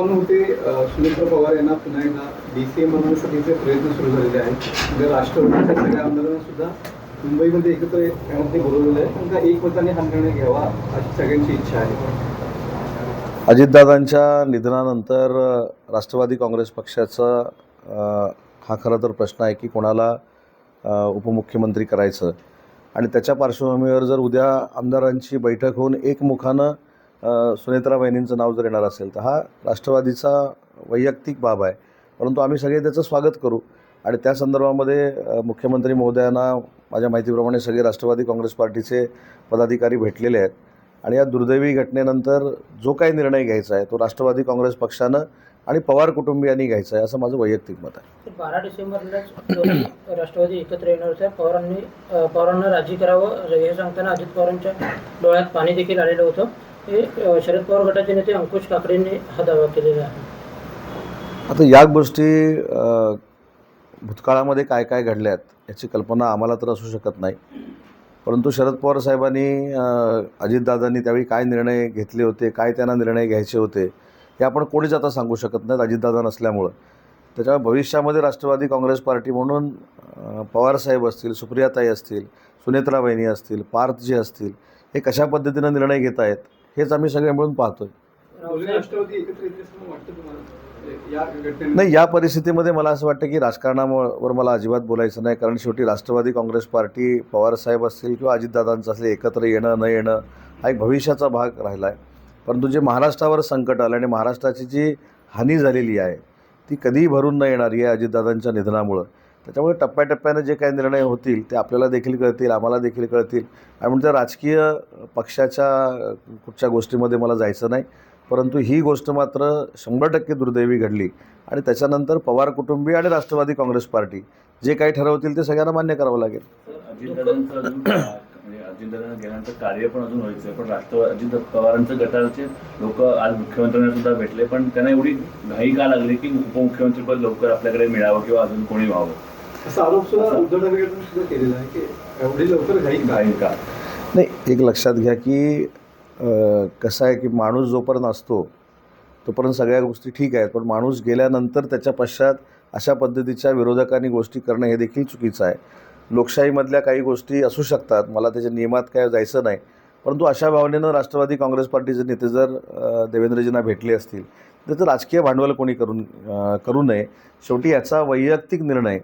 One होते? सुरेंद्र पवार यांना पुन्हा एकदा डी सी एम बनवण्यासाठीचे प्रयत्न सुरू झालेले आहेत. म्हणजे राष्ट्रवादीच्या सगळ्या आमदारांना सुद्धा मुंबईमध्ये एकत्र येण्यासाठी बोलवलेलं आहे. त्यांचा एक मताने हा निर्णय घ्यावा अशी सगळ्यांची इच्छा आहे. अजितदादांच्या निधनानंतर राष्ट्रवादी काँग्रेस पक्षाचा हा खरं तर प्रश्न आहे की कोणाला उपमुख्यमंत्री करायचं? आणि त्याच्या पार्श्वभूमीवर जर उद्या आमदारांची बैठक होऊन एकमुखानं सुनेत्रा वहिनींचं नाव जर येणार असेल तर हा राष्ट्रवादीचा वैयक्तिक बाब आहे. परंतु आम्ही सगळे त्याचं स्वागत करू. आणि त्या संदर्भामध्ये मुख्यमंत्री महोदयांना माझ्या माहितीप्रमाणे सगळे राष्ट्रवादी काँग्रेस पार्टीचे पदाधिकारी भेटलेले आहेत. आणि या दुर्दैवी घटनेनंतर जो काही निर्णय घ्यायचा आहे तो राष्ट्रवादी काँग्रेस पक्षानं आणि पवार कुटुंबियांनी घ्यायचा आहे असं माझं वैयक्तिक मत आहे. बारा डिसेंबरलाच राष्ट्रवादी एकत्र येणार होत्या पवारांनी पवारांना राजी करावं. हे सांगताना अजित पवारांच्या डोळ्यात पाणी देखील आलेलं होतं. हे शरद पवार गटाचे नेते अंकुश काकडेंनी हा दावा केलेला आहे. आता या गोष्टी भूतकाळामध्ये काय काय घडल्यात याची कल्पना आम्हाला तर असू शकत नाही. परंतु शरद पवार साहेबांनी अजितदादांनी त्यावेळी काय निर्णय घेतले होते काय त्यांना निर्णय घ्यायचे होते हे आपण कोणीच आता सांगू शकत नाहीत अजितदादा नसल्यामुळं. त्याच्यामुळे भविष्यामध्ये राष्ट्रवादी काँग्रेस पार्टी म्हणून पवारसाहेब असतील सुप्रियाताई असतील सुनेत्रा असतील पार्थजी असतील हे कशा पद्धतीनं निर्णय घेत आहेत हेच आम्ही सगळे मिळून पाहतोय. म्हणजे नाही या परिस्थितीमध्ये मला असं वाटतं की राजकारणावर मला अजिबात बोलायचं नाही. कारण शेवटी राष्ट्रवादी काँग्रेस पार्टी पवारसाहेब असतील किंवा अजितदादांचं असले एकत्र येणं न येणं हा एक भविष्याचा भाग राहिला आहे परंतु जे महाराष्ट्रावर संकट आलं आणि महाराष्ट्राची जी हानी झालेली आहे ती कधीही भरून न येणारी आहे अजितदादांच्या निधनामुळं. त्याच्यामुळे टप्प्याटप्प्यानं जे काही निर्णय होतील ते आपल्याला देखील कळतील आम्हाला देखील कळतील. आणि म्हणजे त्या राजकीय पक्षाच्या कुठच्या गोष्टीमध्ये मला जायचं नाही. परंतु ही गोष्ट मात्र शंभर टक्के दुर्दैवी घडली. आणि त्याच्यानंतर पवार कुटुंबीय आणि राष्ट्रवादी काँग्रेस पार्टी जे काही ठरवतील ते सगळ्यांना मान्य करावं लागेल. म्हणजे कार्य पण अजून व्हायचं पण राष्ट्रवादी अजित पवारांचं गटाचे लोक आज मुख्यमंत्र्यांना सुद्धा भेटले. पण त्यांना एवढी घाई का लागली की उपमुख्यमंत्रीपद लवकर आपल्याकडे मिळावं किंवा अजून कोणी व्हावं? असा आरोप सुद्धा उद्धव ठाकरे सुद्धा केलेला आहे की एवढी लवकर घाई काय का? नाही एक लक्षात घ्या की कसं आहे की माणूस जोपर्यंत असतो तोपर्यंत सगळ्या गोष्टी ठीक आहेत. पण माणूस गेल्यानंतर त्याच्या पश्चात अशा पद्धतीच्या विरोधकांनी गोष्टी करणं हे देखील चुकीचं आहे. लोकशाहीमधल्या काही गोष्टी असू शकतात. मला त्याच्या नियमात काय जायचं नाही. परंतु अशा भावनेनं राष्ट्रवादी काँग्रेस पार्टीचे नेते जर देवेंद्रजींना भेटले असतील तर ते राजकीय भांडवल कोणी करून करू नये. शेवटी याचा वैयक्तिक निर्णय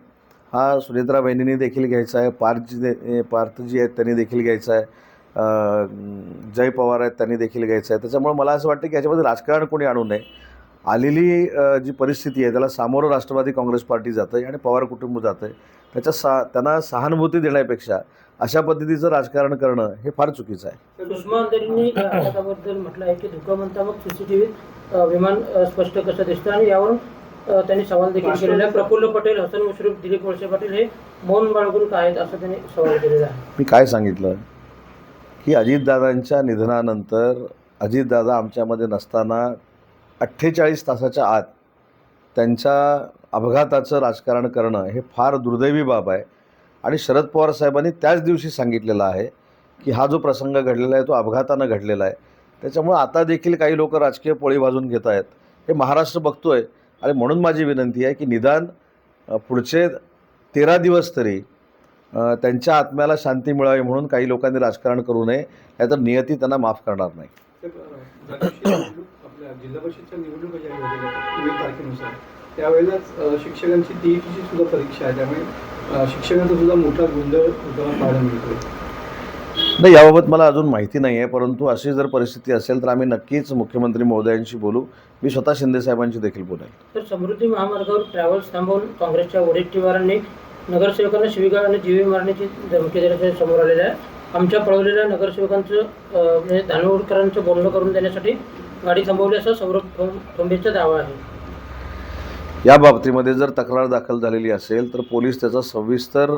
हा सुनेत्रा बहिणींनी देखील घ्यायचा आहे. पार्थजी पार्थ जी आहेत त्यांनी देखील घ्यायचा आहे. जय पवार आहेत त्यांनी देखील घ्यायचं आहे. त्याच्यामुळे मला असं वाटतं की याच्यामध्ये राजकारण कोणी आणू नये. आलेली जी परिस्थिती आहे त्याला सामोरं राष्ट्रवादी काँग्रेस पार्टी जातं आहे आणि पवार कुटुंब जातं आहे त्याच्या सा त्यांना सहानुभूती देण्यापेक्षा अशा पद्धतीचं राजकारण करणं हे फार चुकीचं आहे. सुषमा अंधारींनी म्हटलं आहे की धुकं म्हणता मग सीसीटीव्हीत विमान स्पष्ट कसं दिसतं आणि यावरून त्यांनी सवाल देखील केलेला आहे. प्रफुल्ल पटेल हसन मुश्रीफ दिलीप वळसे पाटील हे मौन बाळगून काय आहेत असं त्यांनी सवाल केलेला आहे. मी काय सांगितलं? की अजितदादांच्या निधनानंतर अजितदादा आमच्यामध्ये नसताना अठ्ठेचाळीस तासाच्या आत त्यांच्या अपघाताचं राजकारण करणं हे फार दुर्दैवी बाब आहे. आणि शरद पवार साहेबांनी त्याच दिवशी सांगितलेलं आहे की हा जो प्रसंग घडलेला आहे तो अपघातानं घडलेला आहे. त्याच्यामुळे आता देखील काही लोक राजकीय पोळी भाजून घेत आहेत. हे महाराष्ट्र बघतोय. आणि म्हणून माझी विनंती आहे की निदान पुढचे तेरा दिवस तरी त्यांच्या आत्म्याला शांती मिळावी म्हणून काही लोकांनी राजकारण करू नये नाहीतर नियती त्यांना माफ करणार नाही. जिल्हा परिषदच्या तारखेनुसार त्यावेळेलाच शिक्षकांची टीईटीची सुद्धा परीक्षा आहे त्यामुळे शिक्षकांचा सुद्धा मोठा गोंधळ पाहायला मिळतो नाही याबाबत मला अजून माहिती नाही आहे परंतु अशी जर परिस्थिती असेल तर आम्ही नक्कीच मुख्यमंत्री महोदयांशी बोलू. मी स्वतः शिंदेसाहेबांशी देखील बोलेल तर समृद्धी महामार्गावर ट्रॅव्हल्स थांबवून काँग्रेसच्या वरिष्ठवारांनी नगरसेवकांना शिवीगाळ आणि जीवे मारण्याची धमकी दिल्याचे समोर आलेलं आहे आमच्या पळवलेल्या नगरसेवकांचं म्हणजे धानोरकरांचं बोलणं करून देण्यासाठी गाडी थांबवली असा सौरभ ठोंबेचा दावा आहे. या बाबतीमध्ये जर तक्रार दाखल झालेली असेल तर पोलीस त्याचा सविस्तर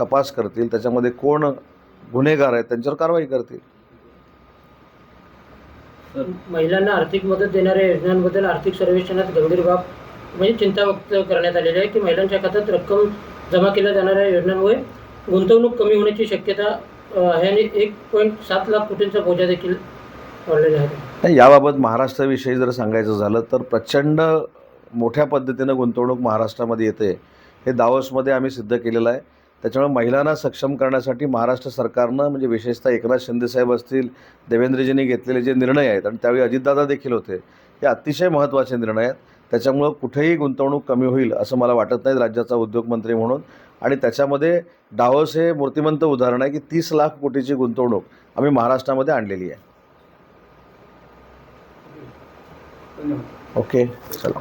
तपास करतील. त्याच्यामध्ये कोण गुन्हेगार आहेत त्यांच्यावर कारवाई करतील. महिलांना आर्थिक मदत देणाऱ्या योजनांबद्दल आर्थिक सर्वेक्षणात गंभीर बाब म्हणजे चिंता व्यक्त करण्यात आलेली आहे की महिलांच्या खात्यात रक्कम जमा केल्या जाणाऱ्या योजनांमुळे गुंतवणूक कमी होण्याची शक्यता आहे आणि एक पॉईंट सात लाख कोटींचा बोजा देखील वाढलेला आहे. नाही याबाबत महाराष्ट्राविषयी जर सांगायचं झालं तर प्रचंड मोठ्या पद्धतीनं गुंतवणूक महाराष्ट्रामध्ये येते. हे दावोसमध्ये आम्ही सिद्ध केलेलं आहे. त्याच्यामुळे महिलांना सक्षम करण्यासाठी महाराष्ट्र सरकारनं म्हणजे विशेषतः एकनाथ शिंदेसाहेब असतील देवेंद्रजींनी घेतलेले जे निर्णय आहेत आणि त्यावेळी अजितदादा देखील होते हे अतिशय महत्त्वाचे निर्णय आहेत. त्याच्यामुळं कुठेही गुंतवणूक कमी होईल असं मला वाटत नाही राज्याचा उद्योगमंत्री म्हणून. आणि त्याच्यामध्ये डावस हे मूर्तिमंत उदाहरण आहे की तीस लाख कोटीची गुंतवणूक आम्ही महाराष्ट्रामध्ये आणलेली आहे. ओके चला.